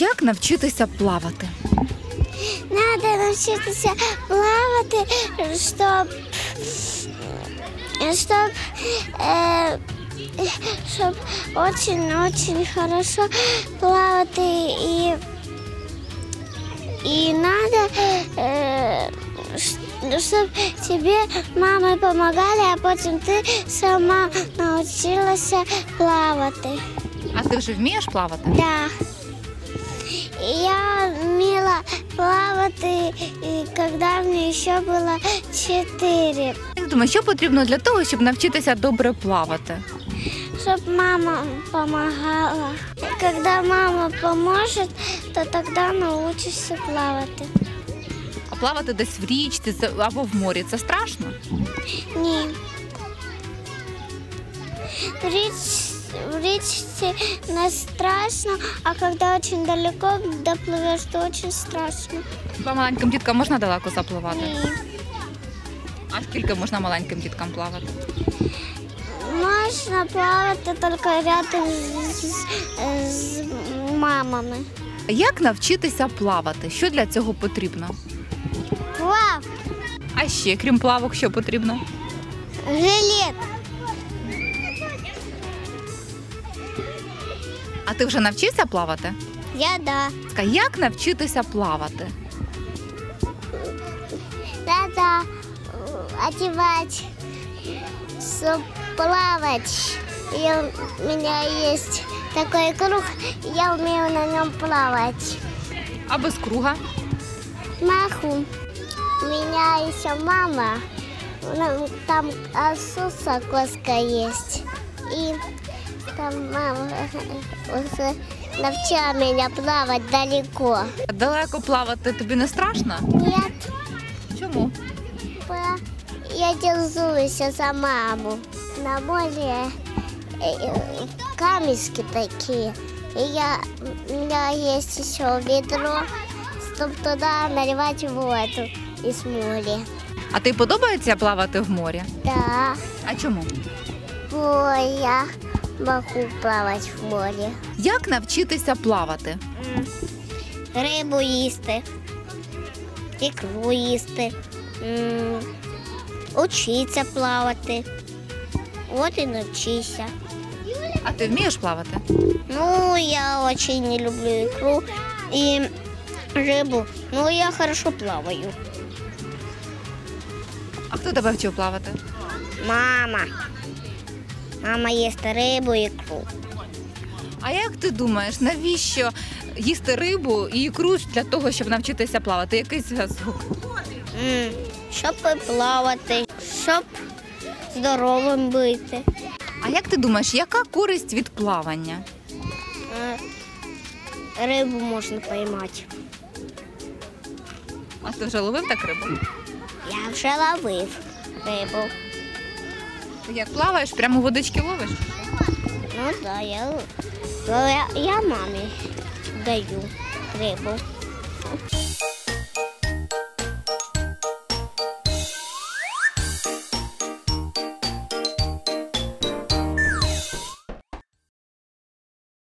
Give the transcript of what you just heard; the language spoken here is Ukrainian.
Як навчитися плавати? Надо научиться плавати, щоб, щоб, э, щоб очень-очень хорошо плавати і, і надо, э, щоб тебе мами помогали, а потім ти сама навчилася плавати. А ти вже вмієш плавати? Да. Я вмела плавати, коли мені ще було 4. Як думаєш, що потрібно для того, щоб навчитися добре плавати? Щоб мама допомагала. Коли мама поможе, то тоді научишся плавати. А плавати десь в річці або в морі це страшно? Ні. В, річ, в річці не страшно, а коли дуже далеко допливеш, то дуже страшно. Хіба маленьким діткам можна далеко запливати? Ні. А скільки можна маленьким діткам плавати? Можна плавати тільки рядом з, з, з мамами. Як навчитися плавати? Що для цього потрібно? Плав, А ще, крім плавок, що потрібно? жилет. А ти вже навчився плавати? Я да. Ска, Як навчитися плавати? Надо одевать, чтобы плавать. И у меня есть такой круг, я умею на нем плавать. А без круга? Маху. У меня еще мама. Там Асуса коска есть. И там мама уже навчила меня плавать далеко. Далеко плавати тобі не страшно? Нет, Чому? па- я держусь за маму. На море э, э, камешки такие. И я, у меня есть еще ведро, чтобы туда наливать воду из моря. А ти подобається плавати в морі? Да. А чому? Бо я могу плавати в морі. Як навчитися плавати? Рибу їсти, ікру їсти, м, учиться плавати. От і навчися. А ти вмієш плавати? Ну, я очень не люблю икру и рыбу, но я хорошо плаваю. А хто тебе вчив плавати? Мама. Мама їсть рибу і ікру. А як ти думаєш, навіщо їсти рибу і ікру для того, щоб навчитися плавати? Який зв'язок? М, Щоб плавати, щоб здоровим бути. А як ти думаєш, яка користь від плавання? Е, Рибу можна поймати. А ти вже ловив так рибу? Я вже ловив рибу. Як плаваєш, прямо водички ловиш? Ну так, я, я, я мамі даю рибу.